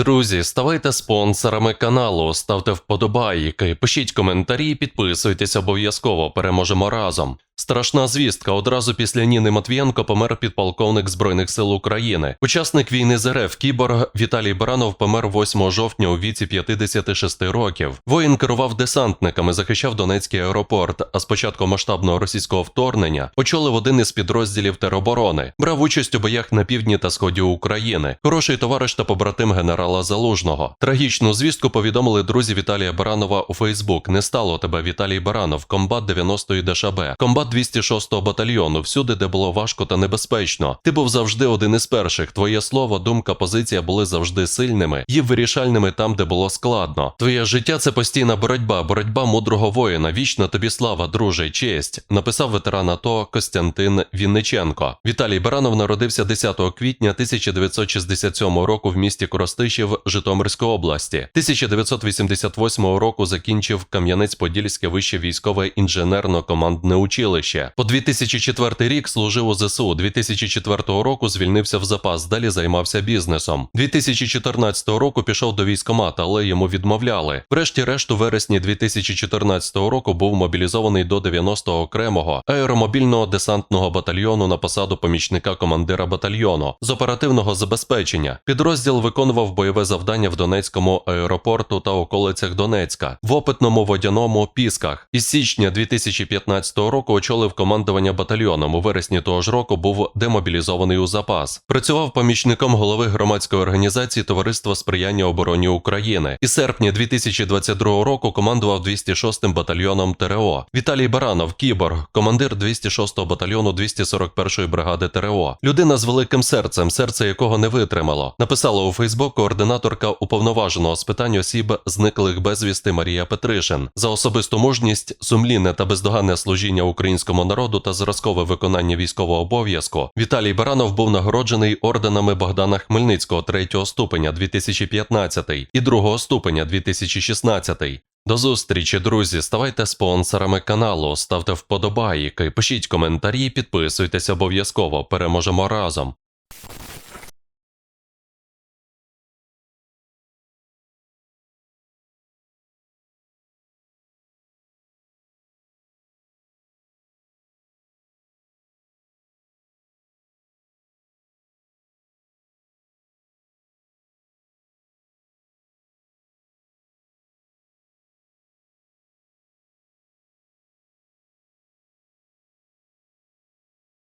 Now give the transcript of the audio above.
Друзі, ставайте спонсорами каналу, ставте вподобайки, пишіть коментарі, підписуйтесь обов'язково. Переможемо разом. Страшна звістка. Одразу після Ніни Матвієнко помер підполковник Збройних сил України. Учасник війни з РФ Кіборг Віталій Баранов помер 8 жовтня у віці 56 років. Воїн керував десантниками, захищав Донецький аеропорт. А з початку масштабного російського вторгнення очолив один із підрозділів тероборони. Брав участь у боях на півдні та сході України. Хороший товариш та побратим генерала Залужного. Трагічну звістку повідомили друзі Віталія Баранова у Фейсбук. Не стало тебе Віталій Баранов, комбат 90-ї ДШБ, комбат 206-го батальйону, всюди, де було важко та небезпечно. Ти був завжди один із перших. Твоє слово, думка, позиція були завжди сильними і вирішальними там, де було складно. Твоє життя це постійна боротьба, боротьба мудрого воїна. Вічна тобі слава, друже, честь. Написав ветеран АТО Костянтин Вінниченко. Віталій Баранов народився 10 квітня 1967 року в місті Коростишів Житомирської області. 1988 року закінчив Кам'янець-Подільське вище військове інженерно-командне училище. По 2004 рік служив у ЗСУ. 2004 року звільнився в запас. Далі займався бізнесом. 2014 року пішов до військомата, але йому відмовляли. Врешті-решт, у вересні 2014 року був мобілізований до 90-го окремого аеромобільного десантного батальйону на посаду помічника командира батальйону з оперативного забезпечення. Підрозділ виконував бойове завдання в Донецькому аеропорту та околицях Донецька, в опитному водяному пісках. Із січня 2015 року очолив командування батальйоном. У вересні того ж року був демобілізований у запас. Працював помічником голови громадської організації Товариства сприяння обороні України. Із серпня 2022 року командував 206-м батальйоном ТРО. Віталій Баранов, кіборг, командир 206-го батальйону 241-ї бригади ТРО. Людина з великим серцем, серце якого не витримало. Написала у Фейсбук координаторка уповноваженого з питань осіб зниклих безвісти Марія Петришин за особисту мужність, сумлінне та бездоганне служіння українському народу та зразкове виконання військового обов'язку. Віталій Баранов був нагороджений орденами Богдана Хмельницького 3 ступеня 2015 і 2 ступеня 2016. До зустрічі, друзі. Ставайте спонсорами каналу, ставте вподобайки, пишіть коментарі, підписуйтесь обов'язково. Переможемо разом.